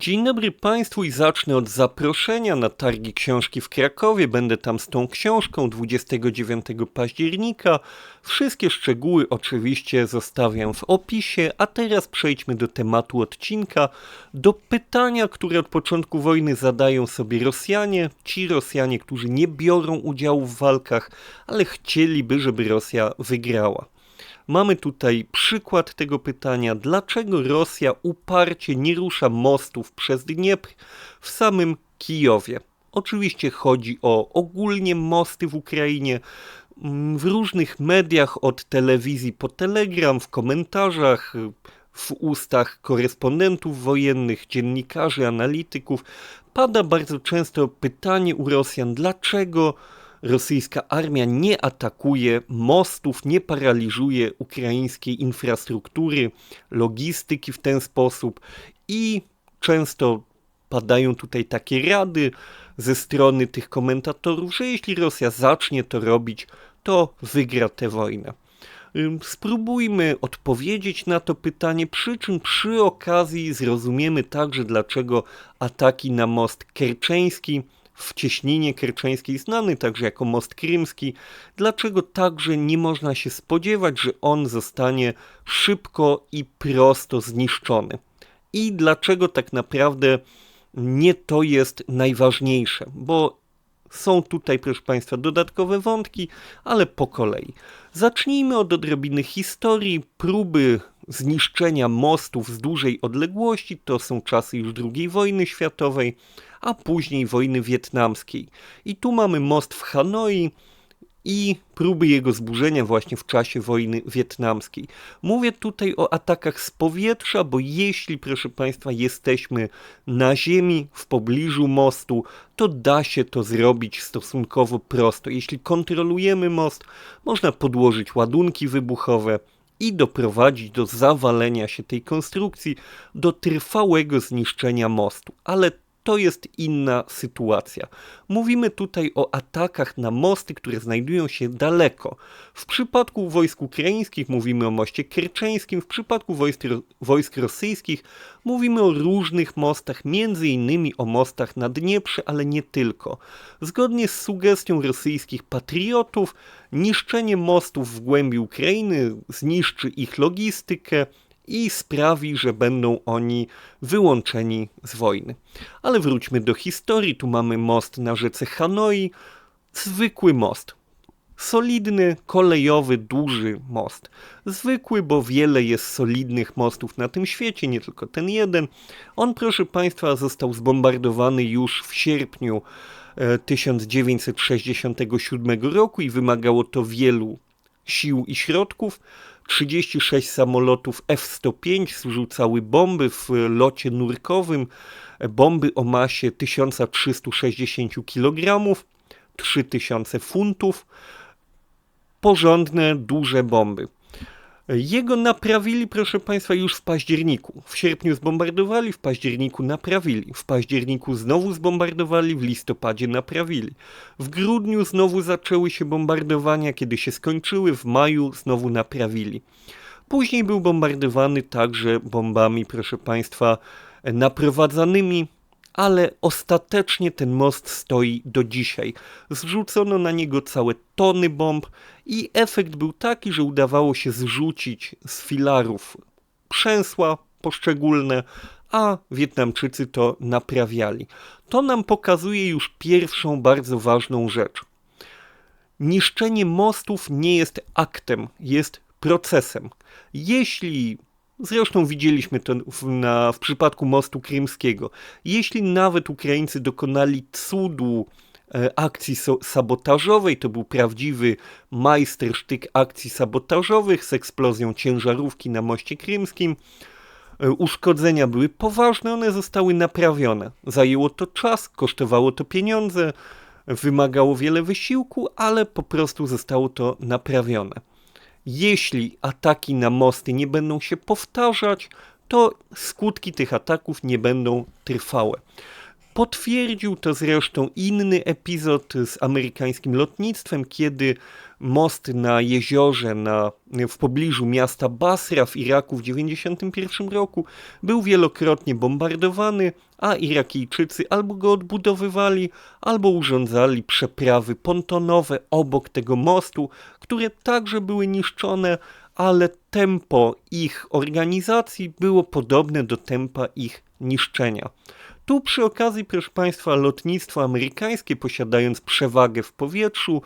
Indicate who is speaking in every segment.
Speaker 1: Dzień dobry Państwu i zacznę od zaproszenia na targi książki w Krakowie. Będę tam z tą książką 29 października. Wszystkie szczegóły oczywiście zostawiam w opisie, a teraz przejdźmy do tematu odcinka, do pytania, które od początku wojny zadają sobie Rosjanie, ci Rosjanie, którzy nie biorą udziału w walkach, ale chcieliby, żeby Rosja wygrała. Mamy tutaj przykład tego pytania, dlaczego Rosja uparcie nie rusza mostów przez Dniepr w samym Kijowie. Oczywiście chodzi o ogólnie mosty w Ukrainie. W różnych mediach, od telewizji po telegram, w komentarzach, w ustach korespondentów wojennych, dziennikarzy, analityków, pada bardzo często pytanie u Rosjan, dlaczego rosyjska armia nie atakuje mostów, nie paraliżuje ukraińskiej infrastruktury, logistyki w ten sposób i często padają tutaj takie rady ze strony tych komentatorów, że jeśli Rosja zacznie to robić, to wygra tę wojnę. Spróbujmy odpowiedzieć na to pytanie, przy czym przy okazji zrozumiemy także, dlaczego ataki na most kerczeński w cieśninie kerczeńskiej, znany także jako most krymski, dlaczego także nie można się spodziewać, że on zostanie szybko i prosto zniszczony. I dlaczego tak naprawdę nie to jest najważniejsze, bo są tutaj, proszę Państwa, dodatkowe wątki, ale po kolei. Zacznijmy od odrobiny historii, próby zniszczenia mostów z dużej odległości, to są czasy już II wojny światowej, a później wojny wietnamskiej. I tu mamy most w Hanoi i próby jego zburzenia właśnie w czasie wojny wietnamskiej. Mówię tutaj o atakach z powietrza, bo jeśli, proszę Państwa, jesteśmy na ziemi, w pobliżu mostu, to da się to zrobić stosunkowo prosto. Jeśli kontrolujemy most, można podłożyć ładunki wybuchowe, i doprowadzić do zawalenia się tej konstrukcji, do trwałego zniszczenia mostu. Ale to jest inna sytuacja. Mówimy tutaj o atakach na mosty, które znajdują się daleko. W przypadku wojsk ukraińskich mówimy o moście kerczeńskim, w przypadku wojsk, wojsk rosyjskich mówimy o różnych mostach, między innymi o mostach na Dnieprze, ale nie tylko. Zgodnie z sugestią rosyjskich patriotów, niszczenie mostów w głębi Ukrainy zniszczy ich logistykę, i sprawi, że będą oni wyłączeni z wojny. Ale wróćmy do historii. Tu mamy most na rzece Hanoi, zwykły most. Solidny, kolejowy, duży most. Zwykły, bo wiele jest solidnych mostów na tym świecie, nie tylko ten jeden. On, proszę Państwa, został zbombardowany już w sierpniu 1967 e, roku i wymagało to wielu sił i środków. 36 samolotów F-105 zrzucały bomby w locie nurkowym, bomby o masie 1360 kg, 3000 funtów, porządne, duże bomby. Jego naprawili, proszę Państwa, już w październiku. W sierpniu zbombardowali, w październiku naprawili. W październiku znowu zbombardowali, w listopadzie naprawili. W grudniu znowu zaczęły się bombardowania, kiedy się skończyły, w maju znowu naprawili. Później był bombardowany także bombami, proszę Państwa, naprowadzanymi ale ostatecznie ten most stoi do dzisiaj. Zrzucono na niego całe tony bomb i efekt był taki, że udawało się zrzucić z filarów przęsła poszczególne, a Wietnamczycy to naprawiali. To nam pokazuje już pierwszą bardzo ważną rzecz. Niszczenie mostów nie jest aktem, jest procesem. Jeśli Zresztą widzieliśmy to w, na, w przypadku mostu krymskiego. Jeśli nawet Ukraińcy dokonali cudu e, akcji so, sabotażowej, to był prawdziwy majstersztyk akcji sabotażowych z eksplozją ciężarówki na moście krymskim. E, uszkodzenia były poważne, one zostały naprawione. Zajęło to czas, kosztowało to pieniądze, wymagało wiele wysiłku, ale po prostu zostało to naprawione jeśli ataki na mosty nie będą się powtarzać, to skutki tych ataków nie będą trwałe. Potwierdził to zresztą inny epizod z amerykańskim lotnictwem, kiedy most na jeziorze na, w pobliżu miasta Basra w Iraku w 1991 roku był wielokrotnie bombardowany, a Irakijczycy albo go odbudowywali, albo urządzali przeprawy pontonowe obok tego mostu, które także były niszczone, ale tempo ich organizacji było podobne do tempa ich niszczenia. Tu przy okazji, proszę Państwa, lotnictwo amerykańskie, posiadając przewagę w powietrzu,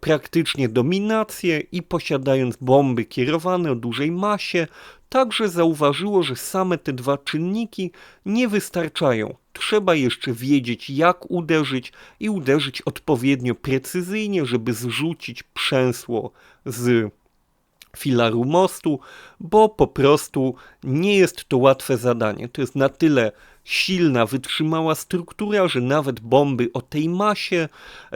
Speaker 1: praktycznie dominację i posiadając bomby kierowane o dużej masie, także zauważyło, że same te dwa czynniki nie wystarczają. Trzeba jeszcze wiedzieć, jak uderzyć i uderzyć odpowiednio precyzyjnie, żeby zrzucić przęsło z filaru mostu, bo po prostu nie jest to łatwe zadanie. To jest na tyle silna, wytrzymała struktura, że nawet bomby o tej masie,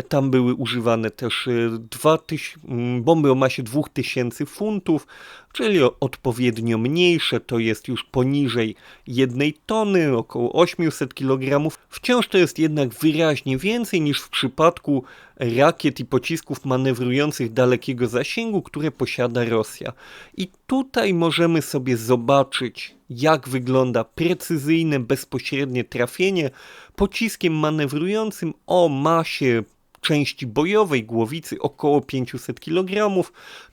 Speaker 1: tam były używane też 2000, e, mm, bomby o masie 2000 funtów, czyli odpowiednio mniejsze, to jest już poniżej jednej tony, około 800 kg. Wciąż to jest jednak wyraźnie więcej niż w przypadku rakiet i pocisków manewrujących dalekiego zasięgu, które posiada Rosja. I tutaj możemy sobie zobaczyć, jak wygląda precyzyjne, bezpośrednie trafienie pociskiem manewrującym o masie części bojowej głowicy około 500 kg,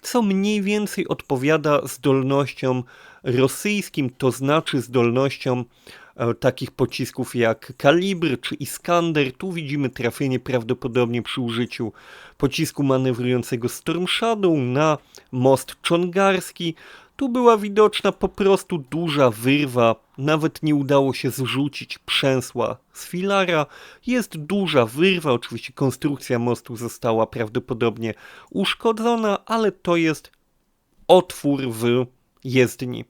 Speaker 1: co mniej więcej odpowiada zdolnościom rosyjskim, to znaczy zdolnościom e, takich pocisków jak Kalibr czy Iskander. Tu widzimy trafienie prawdopodobnie przy użyciu pocisku manewrującego Storm Shadow na most czongarski. Tu była widoczna po prostu duża wyrwa, nawet nie udało się zrzucić przęsła z filara. Jest duża wyrwa, oczywiście konstrukcja mostu została prawdopodobnie uszkodzona, ale to jest otwór w jezdni.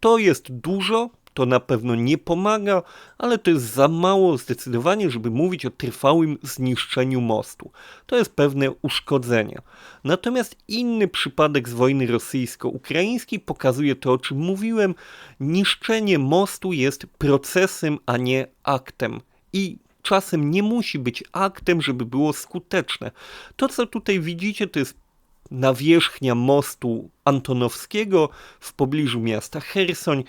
Speaker 1: To jest dużo, to na pewno nie pomaga, ale to jest za mało zdecydowanie, żeby mówić o trwałym zniszczeniu mostu. To jest pewne uszkodzenie. Natomiast inny przypadek z wojny rosyjsko-ukraińskiej pokazuje to, o czym mówiłem. Niszczenie mostu jest procesem, a nie aktem. I czasem nie musi być aktem, żeby było skuteczne. To, co tutaj widzicie, to jest nawierzchnia mostu Antonowskiego w pobliżu miasta Hersoń.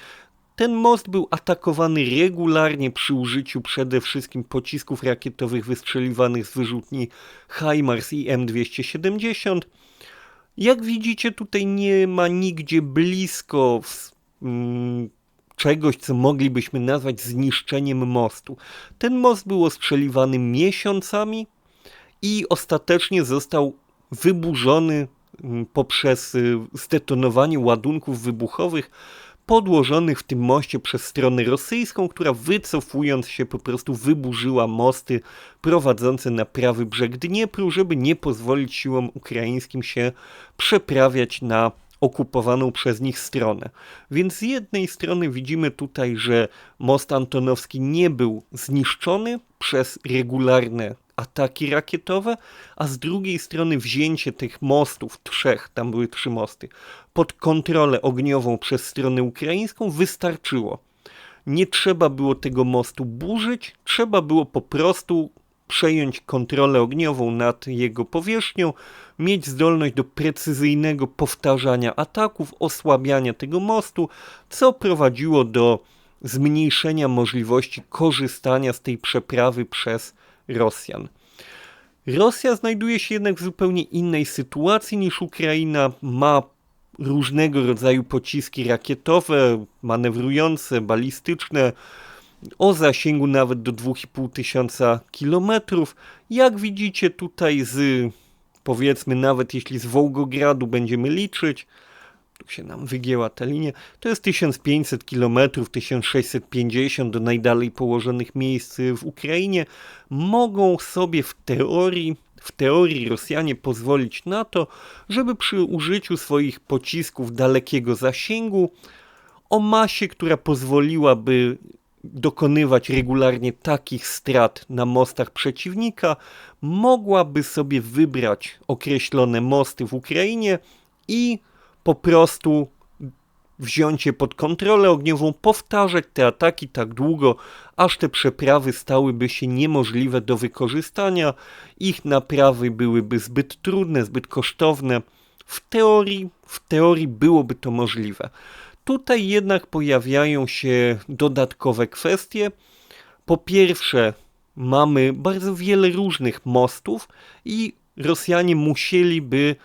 Speaker 1: Ten most był atakowany regularnie przy użyciu przede wszystkim pocisków rakietowych wystrzeliwanych z wyrzutni HIMARS i M270. Jak widzicie, tutaj nie ma nigdzie blisko mm, czegoś, co moglibyśmy nazwać zniszczeniem mostu. Ten most był ostrzeliwany miesiącami i ostatecznie został wyburzony mm, poprzez y, zdetonowanie ładunków wybuchowych podłożonych w tym moście przez stronę rosyjską, która wycofując się po prostu wyburzyła mosty prowadzące na prawy brzeg Dniepru, żeby nie pozwolić siłom ukraińskim się przeprawiać na okupowaną przez nich stronę. Więc z jednej strony widzimy tutaj, że most antonowski nie był zniszczony przez regularne ataki rakietowe, a z drugiej strony wzięcie tych mostów, trzech, tam były trzy mosty, pod kontrolę ogniową przez stronę ukraińską wystarczyło. Nie trzeba było tego mostu burzyć, trzeba było po prostu przejąć kontrolę ogniową nad jego powierzchnią, mieć zdolność do precyzyjnego powtarzania ataków, osłabiania tego mostu, co prowadziło do zmniejszenia możliwości korzystania z tej przeprawy przez Rosjan. Rosja znajduje się jednak w zupełnie innej sytuacji niż Ukraina. Ma różnego rodzaju pociski rakietowe, manewrujące, balistyczne, o zasięgu nawet do 2,5 tysiąca kilometrów. Jak widzicie tutaj z, powiedzmy nawet jeśli z Wołgogradu będziemy liczyć, tu się nam wygięła ta linia, to jest 1500 km, 1650 do najdalej położonych miejsc w Ukrainie, mogą sobie w teorii w teorii Rosjanie pozwolić na to, żeby przy użyciu swoich pocisków dalekiego zasięgu o masie, która pozwoliłaby dokonywać regularnie takich strat na mostach przeciwnika, mogłaby sobie wybrać określone mosty w Ukrainie i po prostu wziąć je pod kontrolę ogniową, powtarzać te ataki tak długo, aż te przeprawy stałyby się niemożliwe do wykorzystania. Ich naprawy byłyby zbyt trudne, zbyt kosztowne. W teorii, w teorii byłoby to możliwe. Tutaj jednak pojawiają się dodatkowe kwestie. Po pierwsze, mamy bardzo wiele różnych mostów i Rosjanie musieliby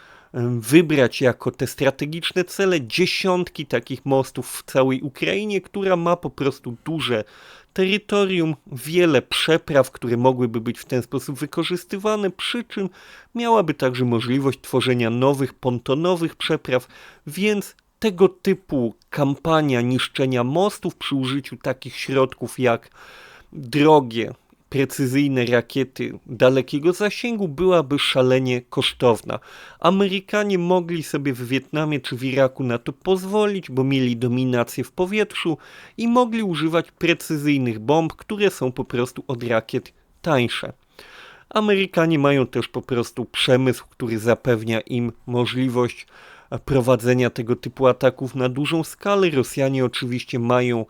Speaker 1: wybrać jako te strategiczne cele dziesiątki takich mostów w całej Ukrainie, która ma po prostu duże terytorium, wiele przepraw, które mogłyby być w ten sposób wykorzystywane, przy czym miałaby także możliwość tworzenia nowych pontonowych przepraw, więc tego typu kampania niszczenia mostów przy użyciu takich środków jak drogie, precyzyjne rakiety dalekiego zasięgu byłaby szalenie kosztowna. Amerykanie mogli sobie w Wietnamie czy w Iraku na to pozwolić, bo mieli dominację w powietrzu i mogli używać precyzyjnych bomb, które są po prostu od rakiet tańsze. Amerykanie mają też po prostu przemysł, który zapewnia im możliwość prowadzenia tego typu ataków na dużą skalę. Rosjanie oczywiście mają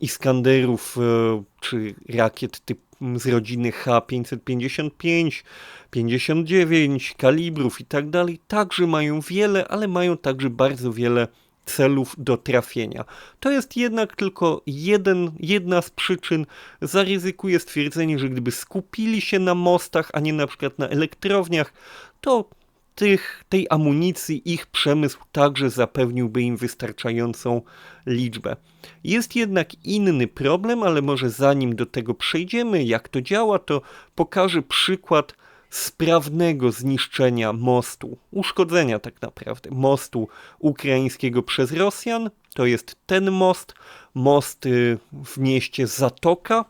Speaker 1: Iskanderów e, czy rakiet typu z rodziny H555, 59, kalibrów i tak dalej, także mają wiele, ale mają także bardzo wiele celów do trafienia. To jest jednak tylko jeden, jedna z przyczyn. Zaryzykuję stwierdzenie, że gdyby skupili się na mostach, a nie na przykład na elektrowniach, to tych, tej amunicji ich przemysł także zapewniłby im wystarczającą liczbę. Jest jednak inny problem, ale może zanim do tego przejdziemy, jak to działa, to pokażę przykład sprawnego zniszczenia mostu, uszkodzenia tak naprawdę mostu ukraińskiego przez Rosjan. To jest ten most, most y, w mieście Zatoka.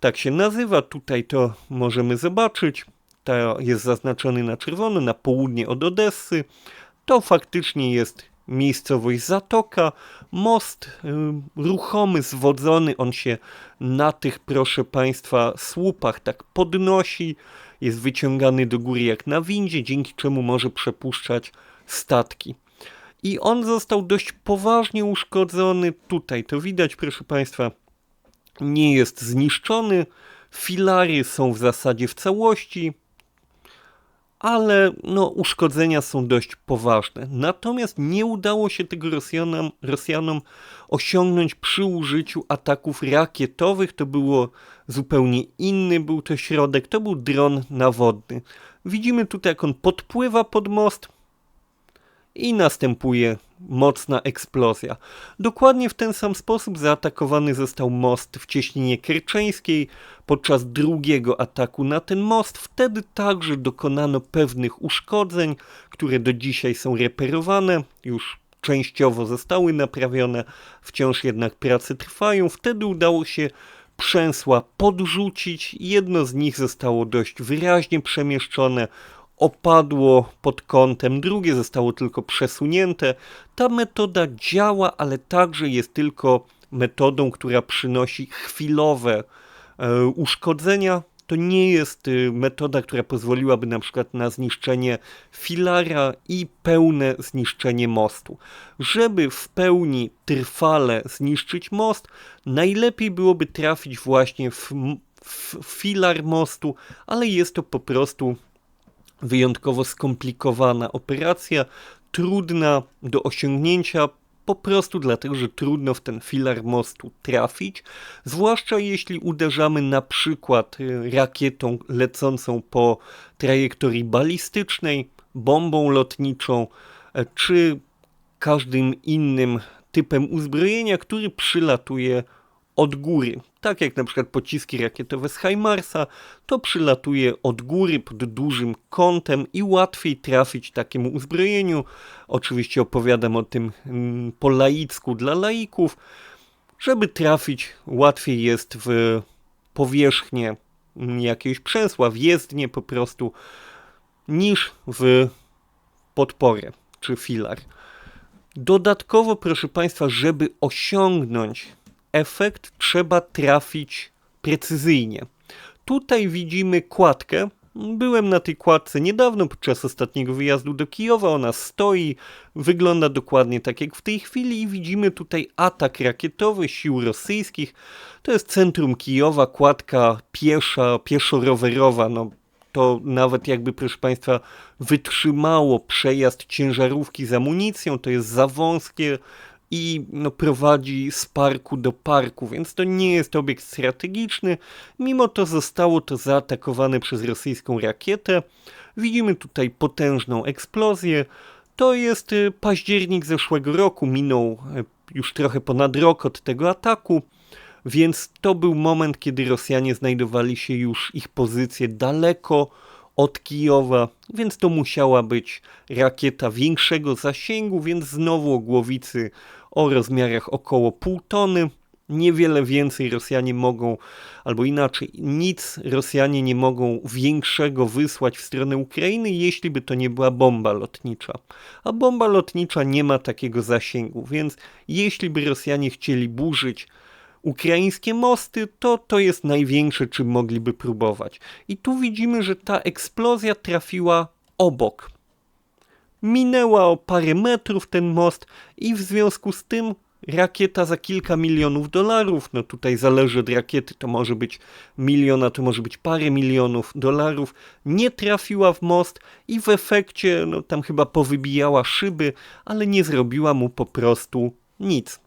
Speaker 1: Tak się nazywa, tutaj to możemy zobaczyć to jest zaznaczony na czerwono, na południe od Odessy. To faktycznie jest miejscowość Zatoka, most y, ruchomy, zwodzony, on się na tych, proszę Państwa, słupach tak podnosi, jest wyciągany do góry jak na windzie, dzięki czemu może przepuszczać statki. I on został dość poważnie uszkodzony. Tutaj to widać, proszę Państwa, nie jest zniszczony. Filary są w zasadzie w całości ale no, uszkodzenia są dość poważne. Natomiast nie udało się tego Rosjanom, Rosjanom osiągnąć przy użyciu ataków rakietowych. To było zupełnie inny był to środek, to był dron nawodny. Widzimy tutaj, jak on podpływa pod most i następuje mocna eksplozja. Dokładnie w ten sam sposób zaatakowany został most w cieśninie kerczeńskiej podczas drugiego ataku na ten most. Wtedy także dokonano pewnych uszkodzeń, które do dzisiaj są reperowane, już częściowo zostały naprawione, wciąż jednak prace trwają. Wtedy udało się przęsła podrzucić, jedno z nich zostało dość wyraźnie przemieszczone, opadło pod kątem, drugie zostało tylko przesunięte. Ta metoda działa, ale także jest tylko metodą, która przynosi chwilowe e, uszkodzenia. To nie jest y, metoda, która pozwoliłaby na przykład na zniszczenie filara i pełne zniszczenie mostu. Żeby w pełni trwale zniszczyć most, najlepiej byłoby trafić właśnie w, w filar mostu, ale jest to po prostu wyjątkowo skomplikowana operacja, trudna do osiągnięcia po prostu dlatego, że trudno w ten filar mostu trafić, zwłaszcza jeśli uderzamy na przykład y, rakietą lecącą po trajektorii balistycznej, bombą lotniczą, e, czy każdym innym typem uzbrojenia, który przylatuje od góry. Tak jak na przykład pociski rakietowe z HIMARSa, to przylatuje od góry pod dużym kątem i łatwiej trafić takiemu uzbrojeniu. Oczywiście opowiadam o tym mm, po laicku dla laików. Żeby trafić, łatwiej jest w powierzchnię mm, jakiegoś przęsła, w jezdnię po prostu, niż w podporę czy filar. Dodatkowo, proszę Państwa, żeby osiągnąć efekt trzeba trafić precyzyjnie. Tutaj widzimy kładkę, Byłem na tej kładce niedawno podczas ostatniego wyjazdu do Kijowa. Ona stoi, wygląda dokładnie tak jak w tej chwili i widzimy tutaj atak rakietowy sił rosyjskich. To jest centrum Kijowa, kładka piesza, pieszo-rowerowa. No, to nawet jakby, proszę Państwa, wytrzymało przejazd ciężarówki z amunicją, to jest za wąskie i no, prowadzi z parku do parku, więc to nie jest obiekt strategiczny. Mimo to zostało to zaatakowane przez rosyjską rakietę. Widzimy tutaj potężną eksplozję. To jest y, październik zeszłego roku, minął y, już trochę ponad rok od tego ataku. Więc to był moment, kiedy Rosjanie znajdowali się już ich pozycje daleko od Kijowa, więc to musiała być rakieta większego zasięgu, więc znowu o głowicy o rozmiarach około pół tony. Niewiele więcej Rosjanie mogą, albo inaczej, nic Rosjanie nie mogą większego wysłać w stronę Ukrainy, jeśli by to nie była bomba lotnicza. A bomba lotnicza nie ma takiego zasięgu, więc jeśli by Rosjanie chcieli burzyć ukraińskie mosty, to to jest największe, czym mogliby próbować. I tu widzimy, że ta eksplozja trafiła obok. Minęła o parę metrów ten most i w związku z tym rakieta za kilka milionów dolarów, no tutaj zależy od rakiety, to może być miliona, to może być parę milionów dolarów, nie trafiła w most i w efekcie, no tam chyba powybijała szyby, ale nie zrobiła mu po prostu nic.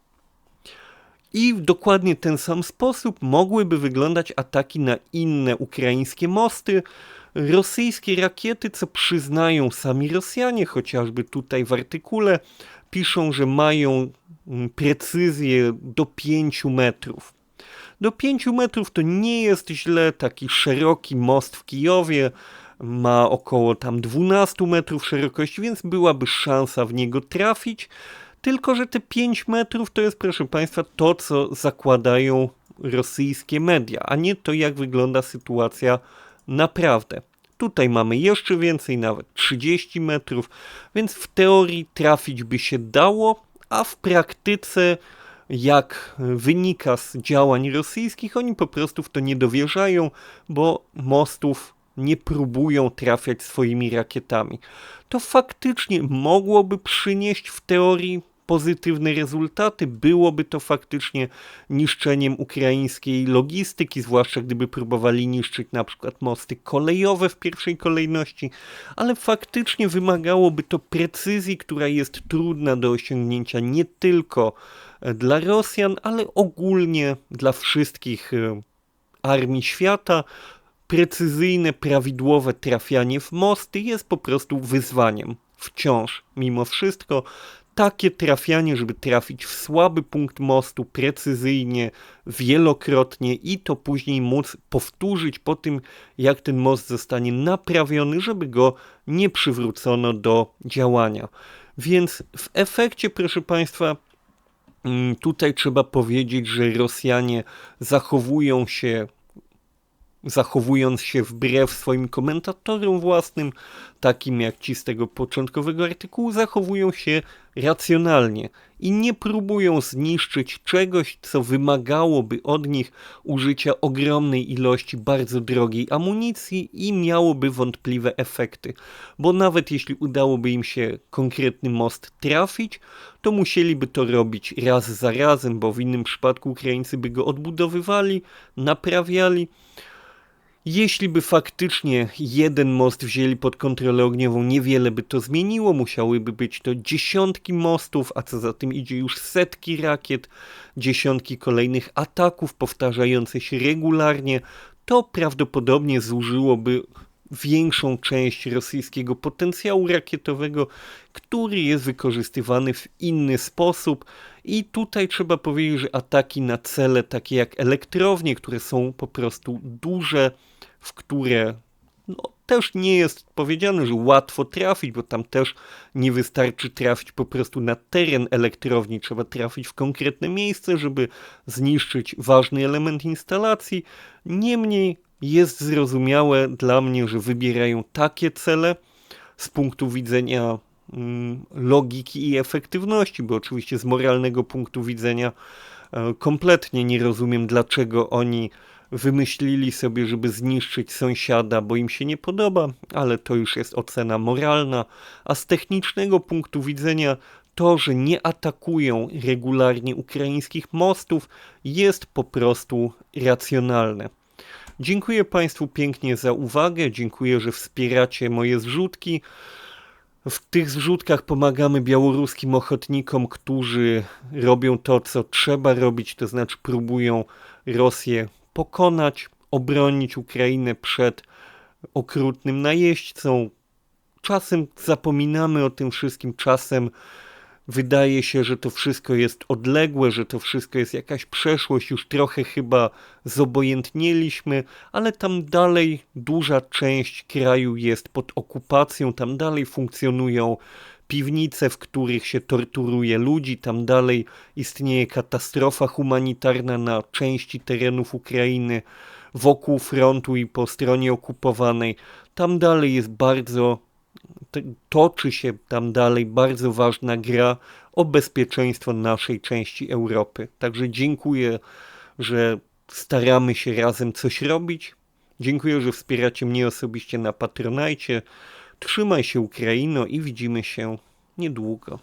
Speaker 1: I w dokładnie ten sam sposób mogłyby wyglądać ataki na inne ukraińskie mosty. Rosyjskie rakiety, co przyznają sami Rosjanie, chociażby tutaj w artykule, piszą, że mają mm, precyzję do 5 metrów. Do 5 metrów to nie jest źle, taki szeroki most w Kijowie ma około tam 12 metrów szerokości, więc byłaby szansa w niego trafić. Tylko, że te 5 metrów to jest, proszę Państwa, to, co zakładają rosyjskie media, a nie to, jak wygląda sytuacja naprawdę. Tutaj mamy jeszcze więcej, nawet 30 metrów, więc w teorii trafić by się dało, a w praktyce, jak wynika z działań rosyjskich, oni po prostu w to nie dowierzają, bo mostów nie próbują trafiać swoimi rakietami. To faktycznie mogłoby przynieść w teorii pozytywne rezultaty. Byłoby to faktycznie niszczeniem ukraińskiej logistyki, zwłaszcza gdyby próbowali niszczyć na przykład mosty kolejowe w pierwszej kolejności, ale faktycznie wymagałoby to precyzji, która jest trudna do osiągnięcia nie tylko e, dla Rosjan, ale ogólnie dla wszystkich e, armii świata precyzyjne, prawidłowe trafianie w mosty jest po prostu wyzwaniem. Wciąż, mimo wszystko, takie trafianie, żeby trafić w słaby punkt mostu precyzyjnie, wielokrotnie i to później móc powtórzyć po tym, jak ten most zostanie naprawiony, żeby go nie przywrócono do działania. Więc w efekcie, proszę Państwa, mm, tutaj trzeba powiedzieć, że Rosjanie zachowują się zachowując się wbrew swoim komentatorom własnym, takim jak ci z tego początkowego artykułu, zachowują się racjonalnie i nie próbują zniszczyć czegoś, co wymagałoby od nich użycia ogromnej ilości bardzo drogiej amunicji i miałoby wątpliwe efekty. Bo nawet jeśli udałoby im się konkretny most trafić, to musieliby to robić raz za razem, bo w innym przypadku Ukraińcy by go odbudowywali, naprawiali jeśli by faktycznie jeden most wzięli pod kontrolę ogniową, niewiele by to zmieniło. Musiałyby być to dziesiątki mostów, a co za tym idzie już setki rakiet, dziesiątki kolejnych ataków powtarzających się regularnie. To prawdopodobnie zużyłoby większą część rosyjskiego potencjału rakietowego, który jest wykorzystywany w inny sposób. I tutaj trzeba powiedzieć, że ataki na cele takie jak elektrownie, które są po prostu duże, w które no, też nie jest powiedziane, że łatwo trafić, bo tam też nie wystarczy trafić po prostu na teren elektrowni, trzeba trafić w konkretne miejsce, żeby zniszczyć ważny element instalacji. Niemniej jest zrozumiałe dla mnie, że wybierają takie cele z punktu widzenia logiki i efektywności, bo oczywiście z moralnego punktu widzenia e, kompletnie nie rozumiem, dlaczego oni wymyślili sobie, żeby zniszczyć sąsiada, bo im się nie podoba, ale to już jest ocena moralna, a z technicznego punktu widzenia to, że nie atakują regularnie ukraińskich mostów, jest po prostu racjonalne. Dziękuję Państwu pięknie za uwagę, dziękuję, że wspieracie moje zrzutki. W tych zrzutkach pomagamy białoruskim ochotnikom, którzy robią to, co trzeba robić, to znaczy próbują Rosję pokonać, obronić Ukrainę przed okrutnym najeźdźcą. Czasem zapominamy o tym wszystkim, czasem wydaje się, że to wszystko jest odległe, że to wszystko jest jakaś przeszłość, już trochę chyba zobojętnieliśmy, ale tam dalej duża część kraju jest pod okupacją, tam dalej funkcjonują piwnice, w których się torturuje ludzi, tam dalej istnieje katastrofa humanitarna na części terenów Ukrainy wokół frontu i po stronie okupowanej. Tam dalej jest bardzo toczy się tam dalej bardzo ważna gra o bezpieczeństwo naszej części Europy. Także dziękuję, że staramy się razem coś robić. Dziękuję, że wspieracie mnie osobiście na Patronajcie. Trzymaj się Ukraino i widzimy się niedługo.